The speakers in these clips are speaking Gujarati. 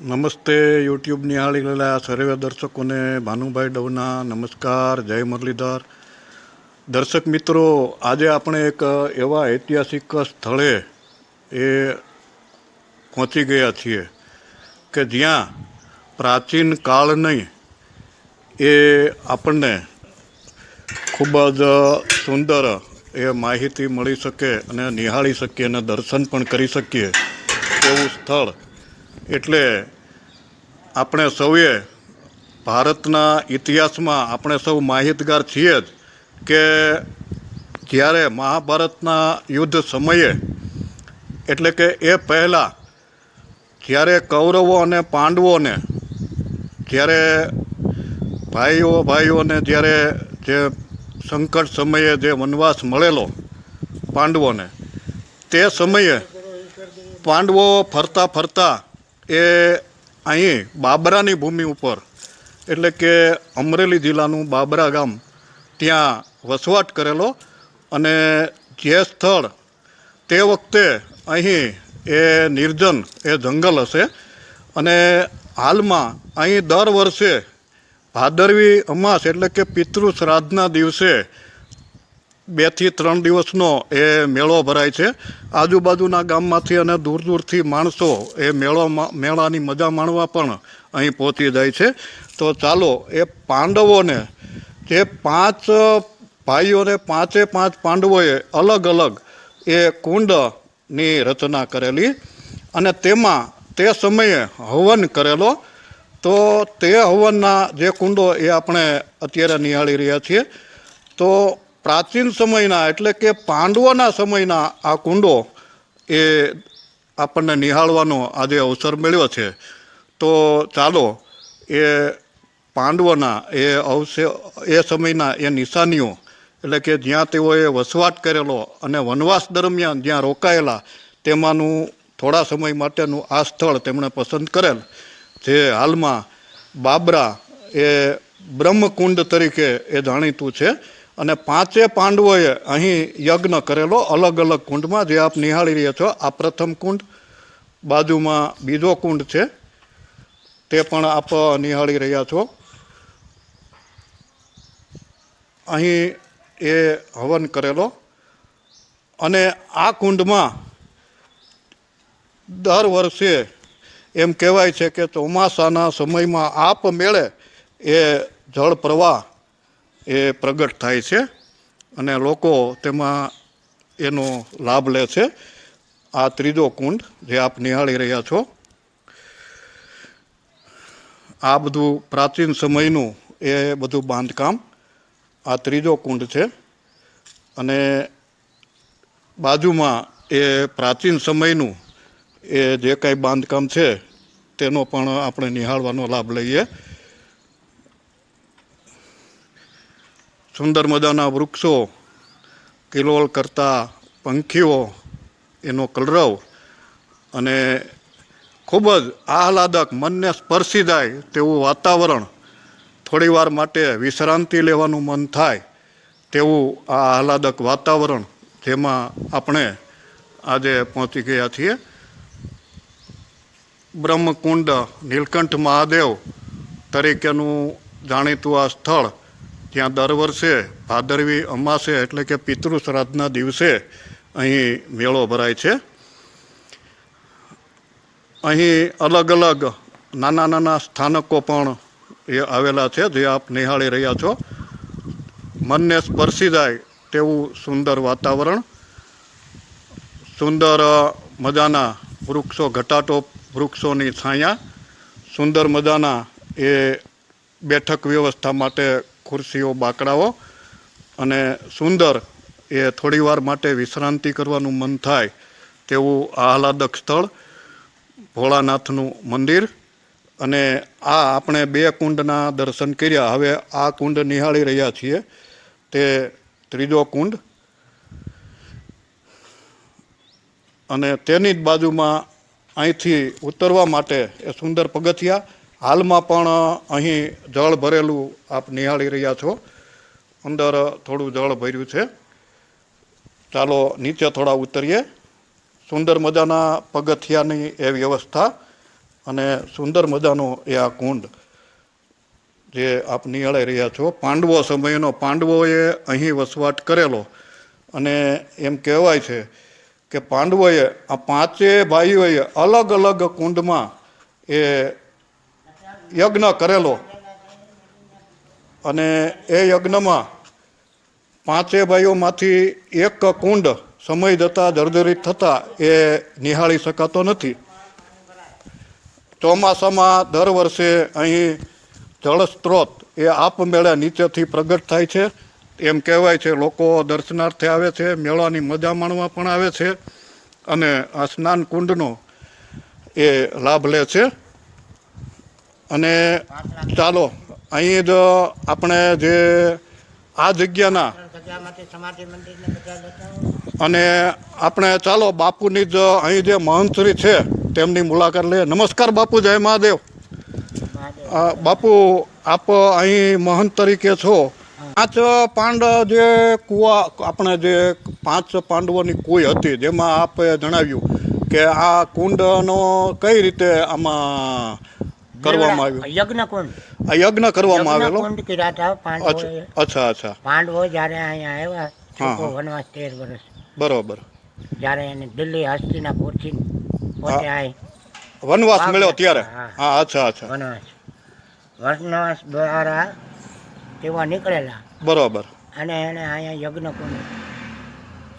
નમસ્તે યુટ્યુબ નિહાળી ગયેલા સર્વે દર્શકોને ભાનુભાઈ ડવના નમસ્કાર, જય મુરલીધર. દર્શક મિત્રો, આજે આપણે એક એવા ઐતિહાસિક સ્થળે એ પહોંચી ગયા છીએ કે જ્યાં પ્રાચીન કાળ નહીં, એ આપણને ખૂબ જ સુંદર એ માહિતી મળી શકે અને નિહાળી શકીએ અને દર્શન પણ કરી શકીએ. એવું સ્થળ એટલે આપણે સૌએ ભારતના ઇતિહાસમાં આપણે સૌ માહિતગાર છીએ જ કે જ્યારે મહાભારતના યુદ્ધ સમયે, એટલે કે એ પહેલાં, જ્યારે કૌરવો અને પાંડવોને, જ્યારે ભાઈઓ ભાઈઓને જ્યારે જે સંકટ સમયે જે વનવાસ મળેલો પાંડવોને, તે સમયે પાંડવો ફરતા ફરતા એ અહીં બાબરાની ભૂમિ ઉપર, એટલે કે અમરેલી જિલ્લાનું બાબરા ગામ, ત્યાં વસવાટ કરેલો અને જે સ્થળ તે વખતે અહીં એ નિર્જન, એ જંગલ હશે. અને હાલમાં અહીં દર વર્ષે ભાદરવી અમાસ, એટલે કે પિતૃ શ્રાદ્ધના દિવસે બેથી ત્રણ દિવસનો એ મેળો ભરાય છે. આજુબાજુના ગામમાંથી અને દૂર દૂરથી માણસો એ મેળોમાં મેળાની મજા માણવા પણ અહીં પહોંચી જાય છે. તો ચાલો, એ પાંડવોને, જે પાંચ ભાઈઓને પાંચે પાંચ પાંડવોએ અલગ અલગ એ કુંડની રચના કરેલી અને તેમાં તે સમયે હવન કરેલો. તો તે હવનના જે કુંડો એ આપણે અત્યારે નિહાળી રહ્યા છીએ. તો પ્રાચીન સમયના એટલે કે પાંડવોના સમયના આ કુંડો એ આપણને નિહાળવાનો આજે અવસર મળ્યો છે. તો ચાલો, એ પાંડવોના, એ અવશે એ સમયના, એ નિશાનીઓ, એટલે કે જ્યાં તેઓએ વસવાટ કરેલો અને વનવાસ દરમિયાન જ્યાં રોકાયેલા, તેમાંનું થોડા સમય માટેનું આ સ્થળ તેમણે પસંદ કરેલ, જે હાલમાં બાબરા એ બ્રહ્મકુંડ તરીકે એ જાણીતું છે. અને પાંચે પાંડવોએ અહીં યજ્ઞ કરેલો, અલગ અલગ કુંડમાં, જે આપ નિહાળી રહ્યા છો. આ પ્રથમ કુંડ, બાજુમાં બીજો કુંડ છે. તે પણ આપ નિહાળી રહ્યા છો. અહીં એ હવન કરેલો. અને આ કુંડમાં દર વર્ષે એમ કહેવાય છે કે ચોમાસાના સમયમાં આપ મેળે એ જળ પ્રવાહ એ પ્રગટ થાય છે અને લોકો તેમાં એનો લાભ લે છે. આ ત્રીજો કુંડ જે આપ નિહાળી રહ્યા છો, આ બધું પ્રાચીન સમયનું એ બધું બાંધકામ આ ત્રીજો કુંડ છે. અને બાજુમાં એ પ્રાચીન સમયનું એ જે કાંઈ બાંધકામ છે તેનો પણ આપણે નિહાળવાનો લાભ લઈએ. સુંદર મજાના વૃક્ષો, કિલોલ કરતા પંખીઓ, એનો કલરવ અને ખૂબ જ આહલાદક, મનને સ્પર્શી જાય તેવું વાતાવરણ થોડીવાર માટે વિશ્રાંતિ લેવાનું મન થાય તેવું આ આહલાદક વાતાવરણ જેમાં આપણે આજે પહોંચી ગયા છીએ. બ્રહ્મકુંડ નીલકંઠ મહાદેવ તરીકેનું જાણીતું આ સ્થળ ત્યાં દર વર્ષે ભાદરવી અમાસે એટલે કે પિતૃ શ્રાદ્ધના દિવસે અહીં મેળો ભરાય છે. અહીં અલગ અલગ નાના નાના સ્થાનકો પણ એ આવેલા છે જે આપ નિહાળી રહ્યા છો. મનને સ્પર્શી જાય તેવું સુંદર વાતાવરણ, સુંદર મજાના વૃક્ષો, ઘટાટો વૃક્ષોની છાયા, સુંદર મજાના એ બેઠક વ્યવસ્થા માટે ખુરશીઓ, બાકડાઓ અને સુંદર એ થોડીવાર માટે વિશ્રાંતિ કરવાનું મન થાય તેવું આહલાદક સ્થળ ભોળાનાથનું મંદિર. અને આ આપણે બે કુંડના દર્શન કર્યા. હવે આ કુંડ નિહાળી રહ્યા છીએ. તે ત્રીજો કુંડ. અને તેની જ બાજુમાં અહીંથી ઉતરવા માટે એ સુંદર પગથિયા હાલમાં પણ અહીં જળ ભરેલું આપ નિહાળી રહ્યા છો. અંદર થોડું જળ ભર્યું છે. ચાલો નીચે થોડા ઉતરીએ. સુંદર મજાના પગથિયાની એ વ્યવસ્થા અને સુંદર મજાનો એ આ કુંડ જે આપ નિહાળી રહ્યા છો. પાંડવો સમયનો પાંડવોએ અહીં વસવાટ કરેલો અને એમ કહેવાય છે કે પાંડવોએ આ પાંચે ભાઈઓએ અલગ અલગ કુંડમાં એ યજ્ઞ કરેલો. અને એ યજ્ઞમાં પાંચે ભાઈઓમાંથી એક કુંડ સમય જતાં જર્જરિત થતાં એ નિહાળી શકાતો નથી. ચોમાસામાં દર વર્ષે અહીં જળ સ્ત્રોત એ આપમેળે નીચેથી પ્રગટ થાય છે. એમ કહેવાય છે, લોકો દર્શનાર્થે આવે છે, મેળાની મજા માણવા પણ આવે છે અને આ સ્નાન કુંડનો એ લાભ લે છે. અને ચાલો અહીં જ આપણે જે આ જગ્યાના. અને આપણે ચાલો બાપુની જ અહીં જે મહંતશ્રી છે તેમની મુલાકાત લઈએ નમસ્કાર બાપુ જય મહાદેવ. બાપુ આપ અહીં મહંત તરીકે છો પાંચ પાંડ જે કુવા આપણે જે પાંચ પાંડવોની કુઈ હતી જેમાં આપે જણાવ્યું કે આ કુંડનો કઈ રીતે આમાં કરવામાં આવ્યું. યજ્ઞ કુંડ. આ યજ્ઞ કરવામાં આવેલો? કુંડ કર્યા હતા પાંડવો અચ્છા અચ્છા પાંડવો જ્યારે અહીંયા આવ્યા છોકો વનવાસ તેર વર્ષ. બરોબર. જ્યારે એને દિલ્હી હસ્તિનાપુરથી પોતે આય. વનવાસ મળ્યો ત્યારે? હા. હા અચ્છા અચ્છા. વનવાસ. વનવાસ દ્વારા તેવા નીકળેલા. બરોબર. અને એને અહીંયા યજ્ઞ કુંડ.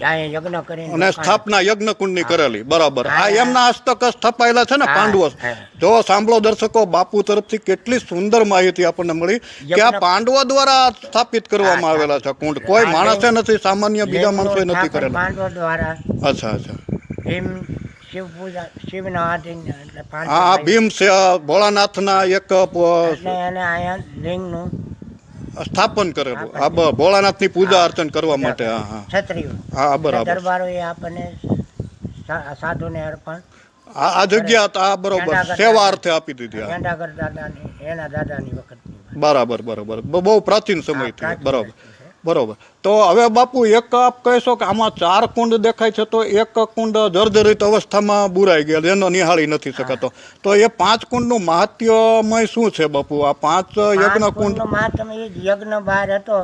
ત્યાં યજ્ઞ કરીને અને સ્થાપના યજ્ઞ કુંડની કરેલી બરાબર. આ. એમના હસ્તક સ્થપાયેલા છે ને પાંડવો. જો સાંભળો દર્શકો બાપુ તરફથી કેટલી સુંદર માહિતી આપણને મળી કે આ પાંડવો દ્વારા સ્થાપિત કરવામાં આવેલા છે કુંડ. કોઈ માણસે નથી સામાન્ય બીજા માણસો માણસોએ નથી કરેલા. પાંડવો દ્વારા અચ્છા અચ્છા. શિવ પૂજા શિવના હા ભીમ ભોળાનાથના એક એટલે અહીંયા લિંગનું સ્થાપન કરેલું આ ભોળાનાથની પૂજા અર્ચન કરવા માટે હા હા. છત્રીયું હા બરાબર. દરબારોએ આપણને સાધુને અર્પણ આ આ જગ્યા હતા આ બરોબર સેવા અર્થે આપી દીધી હા. દાદાની એના દાદાની વખત બરાબર બરાબર. બહુ પ્રાચીન સમયથી બરાબર. બરોબર. તો હવે બાપુ એક આપ કહેશો કે આમાં ચાર કુંડ દેખાય છે તો એક કુંડ જર્જરિત અવસ્થામાં બુરાઈ ગયા એનો નિહાળી નથી શકાતો. તો એ પાંચ કુંડનું મહાત્મ્ય શું છે બાપુ? આ પાંચ યજ્ઞ કુંડ મહાત્મ્ય યજ્ઞ બહાર હતો.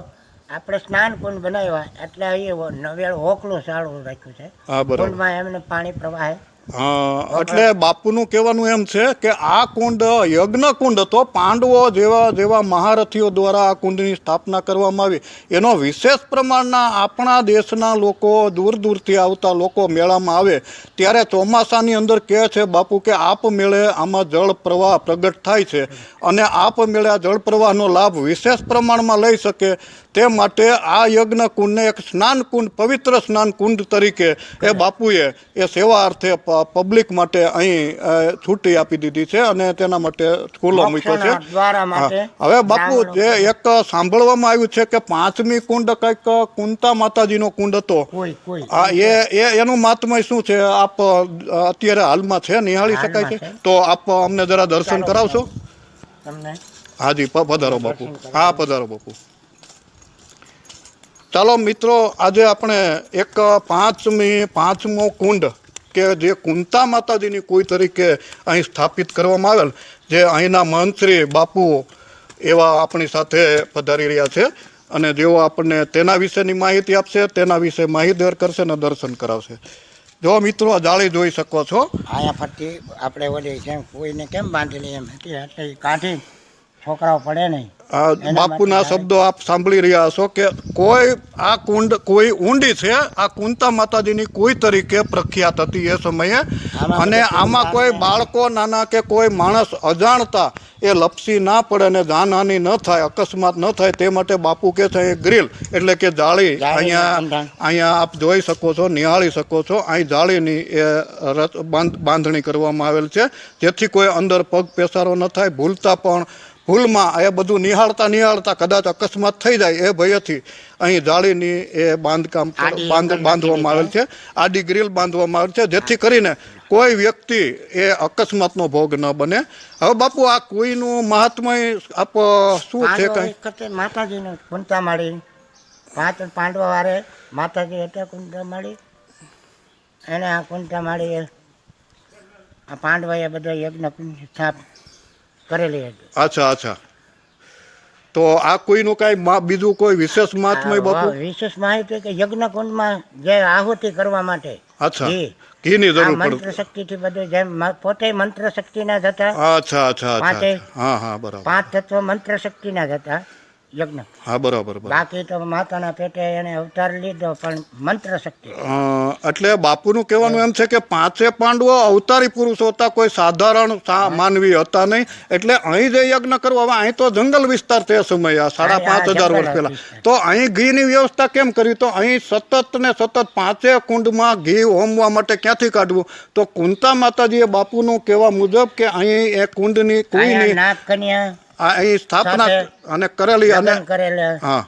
આપણે સ્નાન કુંડ બનાવ્યા. એટલે એ નવેળ હોકલું સારું રાખ્યું છે. કુંડમાં એમને પાણી પ્રવાહે એટલે બાપુનું કહેવાનું એમ છે કે આ કુંડ યજ્ઞ કુંડ હતો પાંડવો જેવા જેવા મહારથીઓ દ્વારા આ કુંડની સ્થાપના કરવામાં આવી. એનો વિશેષ પ્રમાણના આપણા દેશના લોકો દૂર દૂરથી આવતા લોકો મેળામાં આવે. ત્યારે ચોમાસાની અંદર કહે છે બાપુ કે આપમેળે આમાં જળ પ્રવાહ પ્રગટ થાય છે. અને આપમેળે આ જળ પ્રવાહનો લાભ વિશેષ પ્રમાણમાં લઈ શકે. તે માટે આ યજ્ઞ કુંડને એક સ્નાન કુંડ પવિત્ર સ્નાન કુંડ તરીકે એ બાપુએ એ સેવા અર્થે પબ્લિક માટે અહીં છૂટી આપી દીધી છે અને તેના માટે ખુલ્લો મૂક્યો છે. હવે બાપુ જે એક સાંભળવામાં આવ્યું છે કે પાંચમી કુંડ કંઈક કુંતા માતાજીનો કુંડ હતો. એ એનું મહાત્મય શું છે? આપ અત્યારે હાલમાં છે? નિહાળી શકાય છે? તો આપ અમને જરા દર્શન કરાવશો? હાજી પધારો બાપુ. હા પધારો બાપુ. ચાલો મિત્રો આજે આપણે એક પાંચમી પાંચમો કુંડ કે જે કુંતા માતાજીની કોઈ તરીકે અહીં સ્થાપિત કરવામાં આવેલ, જે અહીંના મંત્રી બાપુ એવા આપણી સાથે પધારી રહ્યા છે અને જેઓ આપણને તેના વિશેની માહિતી આપશે, તેના વિશે માહિતગાર કરશે અને દર્શન કરાવશે. જો મિત્રો જાળી જોઈ શકો છો. આયા ફરતી આપણે ઓલી જેમ કોઈને કેમ બાંધેલી એમ? હતી છોકરાઓ પડે નહીં. બાપુના શબ્દો આપ સાંભળી રહ્યા છો કે કોઈ આ કુંડ કોઈ ઊંડી છે આ કુંતા માતાજીની કોઈ તરીકે પ્રખ્યાત હતી એ સમયે. અને આમાં કોઈ બાળકો નાના કે કોઈ માણસ અજાણતા એ લપસી ના પડે ને જાનહાની ન થાય અકસ્માત ન થાય તે માટે બાપુ કે છે ગ્રીલ એટલે કે જાળી અહીંયા અહીંયા આપ જોઈ શકો છો નિહાળી શકો છો અહીં જાળીની એ બાંધણી કરવામાં આવેલ છે. જેથી કોઈ અંદર પગ પેસારો ન થાય ભૂલતા પણ ભૂલમાં એ બધું નિહાળતા નિહાળતા કદાચ અકસ્માત થઈ જાય એ ભયથી અહીં જાળીની એ બાંધકામ બાંધ બાંધવામાં આવેલ છે. આડી ગ્રીલ બાંધવામાં આવેલ છે. જેથી કરીને કોઈ વ્યક્તિ એ અકસ્માતનો ભોગ ન બને. હવે બાપુ આ કોઈનું મહાત્મય આપ શું છે પાંડવો કઈ? માતાજીને કુંતા માળી. પાંચ પાંડવા વારે માતાજી હતા કુંતા માળી. એને આ કુંતા માળી આ પાંડવાએ બધા યજ્ઞ સ્થાપ કરેલી હતી અચ્છા અચ્છા. તો આ કોઈનું કાંઈ બીજું કોઈ વિશેષ મહાત્મય બાપુ? વિશેષ માહિતી કે યજ્ઞ કુંડમાં જે આહુતિ કરવા માટે. અચ્છા. ઘીની જરૂર પડે. મંત્ર શક્તિથી બધું જેમ પોતે મંત્ર શક્તિના જ હતા. અચ્છા અચ્છા હા હા બરાબર. પાંચ તત્વ મંત્ર શક્તિના જ હતા. યજ્ઞ. હા બરાબર બાકી તો માતાના પેટે એને અવતાર લીધો પણ મંત્ર શક્તિ એટલે બાપુનું કહેવાનું એમ છે કે પાંચે પાંડવો અવતારી પુરુષો હતા કોઈ સાધારણ માનવી હતા નહીં. એટલે અહીં જે યજ્ઞ કરવા હવે અહીં તો જંગલ વિસ્તાર તે સમય સાડા પાંચ હજાર વર્ષ પહેલા. તો અહીં ઘીની વ્યવસ્થા કેમ કરી? તો અહીં સતત ને સતત પાંચે કુંડમાં ઘી હોમવા માટે ક્યાંથી કાઢવું? તો કુંતા માતાજીએ બાપુનું કહેવા મુજબ કે અહીં એ કુંડની કોઈની નાગ કન્યા આ અહીં સ્થાપના સાથે અને કરેલી અને લગ્ન કરેલા હા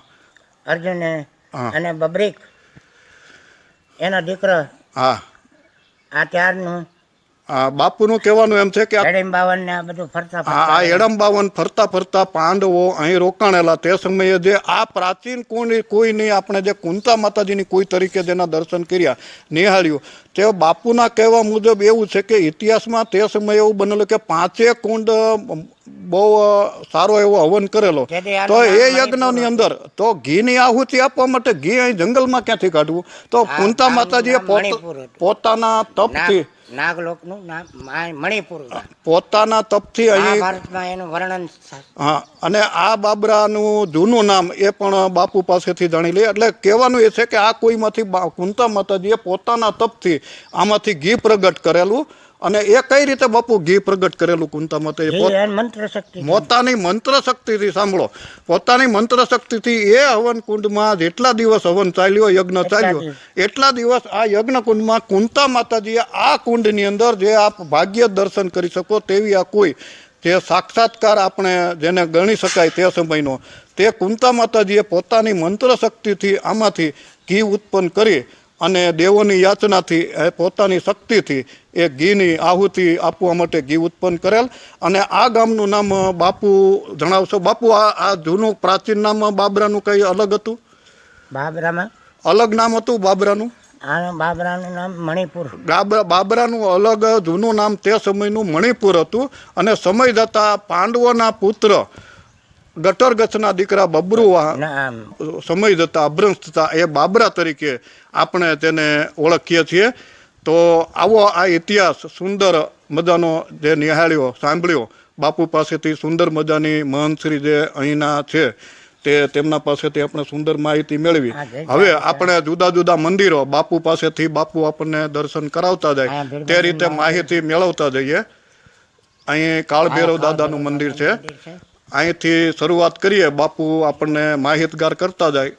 અર્જુને હા. અને બબ્રિક એનો દીકરો હા આ આ બાપુનું કહેવાનું એમ છે કે આ બધું ફરતા આ આ એડમબાવન ફરતા ફરતા પાંડવો અહીં રોકાણેલા. તે સમયે જે આ પ્રાચીન કોઈ કોઈની આપણે જે કુંતા માતાજીની કોઈ તરીકે જેના દર્શન કર્યા નિહાળ્યું. તે બાપુના કહેવા મુજબ એવું છે કે ઇતિહાસમાં તે સમયે એવું બનેલું કે પાંચે કુંડ બહુ સારો એવો હવન કરેલો. તો એ યજ્ઞની અંદર તો ઘીની આહુતિ આપવા માટે ઘી અહીં જંગલમાં ક્યાંથી કાઢવું? તો કુંતા માતાજીએ. પોતાના તપથી નાગલોકનું નામ મણિપુર પોતાના તપથી અહીં એનું વર્ણન હા અને આ બાબરાનું જૂનું નામ એ પણ બાપુ પાસેથી જાણી લઈએ એટલે કહેવાનું એ છે કે આ કોઈમાંથી કુંતા માતાજીએ પોતાના તપથી આમાંથી ઘી પ્રગટ કરેલું અને એ કઈ રીતે બાપુ ઘી પ્રગટ કરેલું કુંતા માતાજીએ ઘી મંત્ર શક્તિ પોતાની મંત્ર શક્તિથી સાંભળો. પોતાની મંત્ર શક્તિથી એ હવન કુંડમાં જેટલા દિવસ હવન ચાલ્યો યજ્ઞ ચાલ્યો એટલા દિવસ આ યજ્ઞ કુંડમાં કુંતા માતાજીએ આ કુંડની અંદર જે આપ ભાગ્ય દર્શન કરી શકો તેવી આ કોઈ જે સાક્ષાત્કાર આપણે જેને ગણી શકાય તે સમયનો તે કુંતા માતાજીએ પોતાની મંત્ર શક્તિથી આમાંથી ઘી ઉત્પન્ન કરી અને દેવોની યાચનાથી એ પોતાની શક્તિથી એ ઘીની આહુતિ આપવા માટે ઘી ઉત્પન્ન કરેલ. અને આ ગામનું નામ બાપુ જણાવશો? બાપુ આ આ જૂનું પ્રાચીન નામ બાબરાનું કંઈ અલગ હતું? બાબરામાં? અલગ નામ હતું બાબરાનું? બાબરાનું નામ મણિપુર. બાબરાનું અલગ જૂનું નામ તે સમયનું મણિપુર હતું. અને સમય જતાં પાંડવોના પુત્ર ગટરગચના દીકરા બબરુવા સમય જતા અભ્રંશ થતા એ બાબરા તરીકે આપણે તેને ઓળખીએ છીએ. તો આવો આ ઇતિહાસ સુંદર મજાનો જે નિહાળ્યો સાંભળ્યો બાપુ પાસેથી સુંદર મજાની મહંતશ્રી જે અહીંના છે તે તેમના પાસેથી આપણે સુંદર માહિતી મેળવી. હવે આપણે જુદા જુદા મંદિરો બાપુ પાસેથી બાપુ આપણને દર્શન કરાવતા જાય. તે રીતે માહિતી મેળવતા જઈએ. અહીં કાળભૈરવ દાદાનું મંદિર છે. અહીંથી શરૂઆત કરીએ. બાપુ આપણને માહિતગાર કરતા જાય.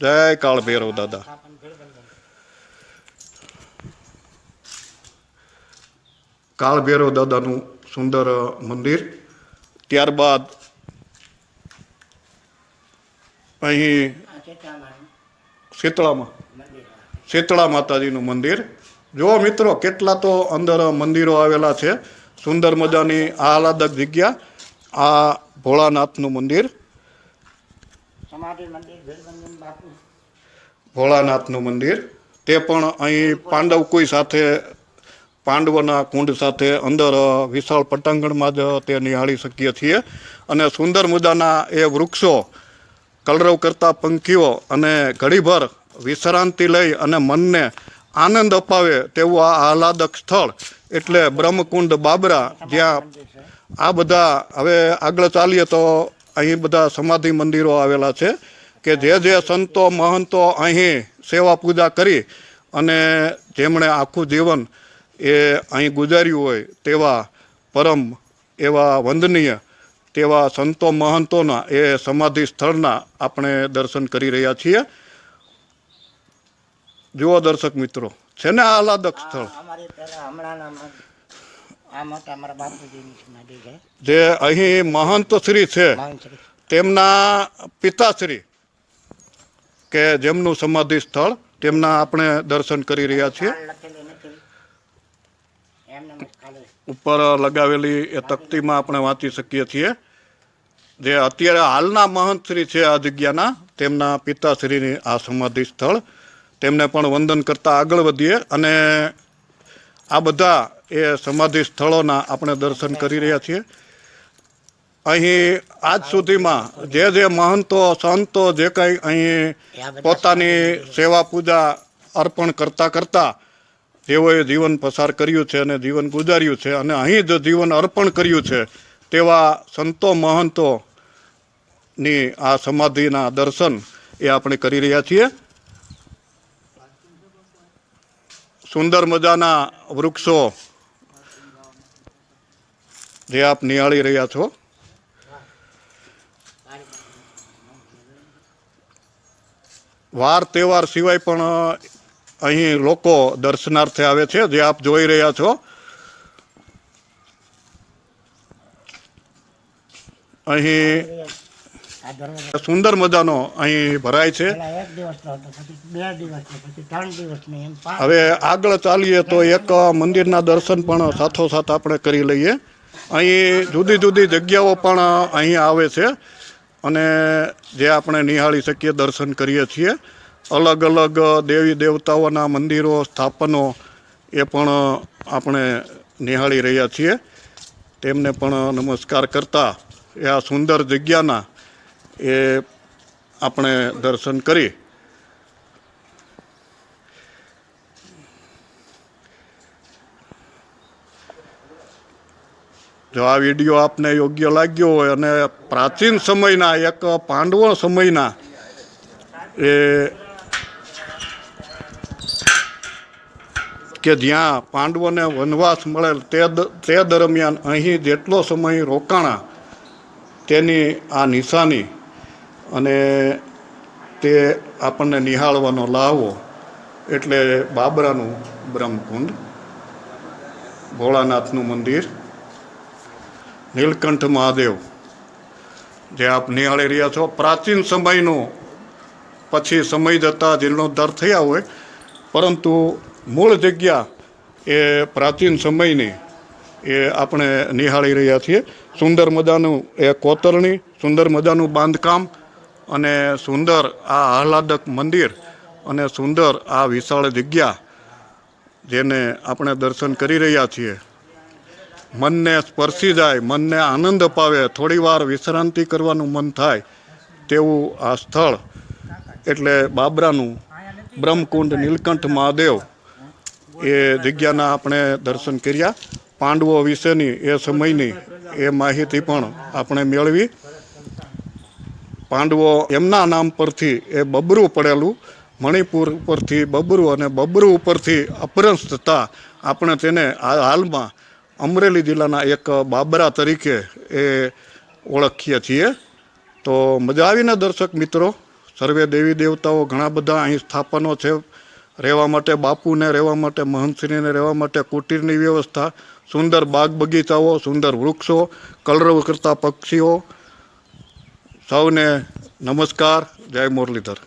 જય કાળ ભૈરવ દાદા. કાળ ભૈરવ દાદાનું સુંદર મંદિર. ત્યારબાદ અહીં શીતળામાં, શીતળા માતાજીનું મંદિર. જો મિત્રો, કેટલા તો અંદર મંદિરો આવેલા છે. સુંદર મજાની આહલાદક જગ્યા. આ ભોળાનાથનું મંદિર. ભોળાનાથનું મંદિર. તે પણ અહીં પાંડવ કોઈ સાથે પાંડવોના કુંડ સાથે અંદર વિશાળ પટાંગણમાં જ તે નિહાળી શકીએ છીએ. અને સુંદર મુદ્દાના એ વૃક્ષો કલરવ કરતા પંખીઓ અને ઘડીભર વિશ્રાંતિ લઈ અને મનને આનંદ અપાવે તેવું આ આહલાદક સ્થળ. એટલે બ્રહ્મકુંડ બાબરા જ્યાં આ બધા હવે આગળ ચાલીએ તો અહીં બધા સમાધિ મંદિરો આવેલા છે કે જે જે સંતો, મહંતો અહીં સેવા પૂજા કરી અને જેમણે આખું જીવન એ અહીં ગુજાર્યું હોય તેવા પરમ એવા વંદનીય તેવા સંતો, મહંતોના એ સમાધિ સ્થળના આપણે દર્શન કરી રહ્યા છીએ. જુઓ દર્શક મિત્રો, છે ને આહલાદક સ્થળ? આ અમારા બાપુજીની સમાધિ છે. જે અહીં મહંત શ્રી છે તેમના પિતાશ્રી કે જેમનું સમાધિ સ્થળ તેમના આપણે દર્શન કરી રહ્યા છીએ. ઉપર લગાવેલી એ તકતીમાં આપણે વાંચી શકીએ છીએ. જે અત્યારે હાલના મહંતશ્રી છે આ જગ્યાના તેમના પિતાશ્રીની આ સમાધિ સ્થળ. તેમને પણ વંદન કરતા આગળ વધીએ અને આ બધા એ સમાધિ સ્થળોના આપણે દર્શન કરી રહ્યા છીએ. અહીં આજ સુધીમાં જે જે મહંતો, સંતો જે કંઈ અહીં પોતાની સેવા પૂજા અર્પણ કરતાં કરતાં તેઓએ જીવન પસાર કર્યું છે અને જીવન ગુજાર્યું છે અને અહીં જ જીવન અર્પણ કર્યું છે તેવા સંતો મહંતોની આ સમાધિના દર્શન એ આપણે કરી રહ્યા છીએ. સુંદર મજાના વૃક્ષો જે આપ નિહાળી રહ્યા છો. વાર તહેવાર સિવાય પણ અહીં લોકો દર્શનાર્થે આવે છે, જે આપ જોઈ રહ્યા છો. અહીં સુંદર મજાનો અહીં ભરાય છે. હવે આગળ ચાલીએ તો એક મંદિરના દર્શન પણ સાથોસાથ આપણે કરી લઈએ. અહીં જુદી જુદી જગ્યાઓ પણ અહીં આવે છે અને જે આપણે નિહાળી શકીએ દર્શન કરીએ છીએ. અલગ અલગ દેવી દેવતાઓના મંદિરો સ્થાપનો એ પણ આપણે નિહાળી રહ્યા છીએ. તેમને પણ નમસ્કાર કરતા એ આ સુંદર જગ્યાના એ આપણે દર્શન કરી જો આ વીડિયો આપને યોગ્ય લાગ્યો હોય અને પ્રાચીન સમયના, એક પાંડવો સમયના, એ કે જ્યાં પાંડવોને વનવાસ મળેલ તે તે દરમિયાન અહીં જેટલો સમય રોકાણા, તેની આ નિશાની અને તે આપણને નિહાળવાનો લાવો એટલે બાબરાનું બ્રહ્મકુંડ, ભોળાનાથનું મંદિર, નીલકંઠ મહાદેવ. જે આપ નિહાળી રહ્યા છો. પ્રાચીન સમયનો, પછી સમય જતાં જીર્ણોદ્ધાર થયા હોય, પરંતુ મૂળ જગ્યા એ પ્રાચીન સમયની એ આપણે નિહાળી રહ્યા છીએ. સુંદર મજાનું એ કોતરણી, સુંદર મજાનું બાંધકામ અને સુંદર આ આહલાદક મંદિર અને સુંદર આ વિશાળ જગ્યા જેને આપણે દર્શન કરી રહ્યા છીએ. મનને સ્પર્શી જાય, મનને આનંદ અપાવે, થોડી વાર વિશ્રાંતિ કરવાનું મન થાય તેવું આ સ્થળ એટલે બાબરાનું બ્રહ્મકુંડ નીલકંઠ મહાદેવ એ જગ્યાના આપણે દર્શન કર્યા. પાંડવો વિશેની એ સમયની એ માહિતી પણ આપણે મેળવી. પાંડવો એમના નામ પરથી એ બબરું પડેલું. મણિપુર ઉપરથી બબરું અને બબરું ઉપરથી અપભ્રંશ થતાં આપણે તેને હાલમાં અમરેલી જિલ્લાના એક બાબરા તરીકે એ ઓળખીએ છીએ. તો મજા આવીને દર્શક મિત્રો, સર્વે દેવી દેવતાઓ ઘણા બધા અહીં સ્થાપનો છે. રહેવા માટે બાપુને, રહેવા માટે મહંતશ્રીને, રહેવા માટે કુટીરની વ્યવસ્થા, સુંદર બાગ બગીચાઓ, સુંદર વૃક્ષો, કલરવ કરતા પક્ષીઓ સૌને નમસ્કાર જય મુરલીધર.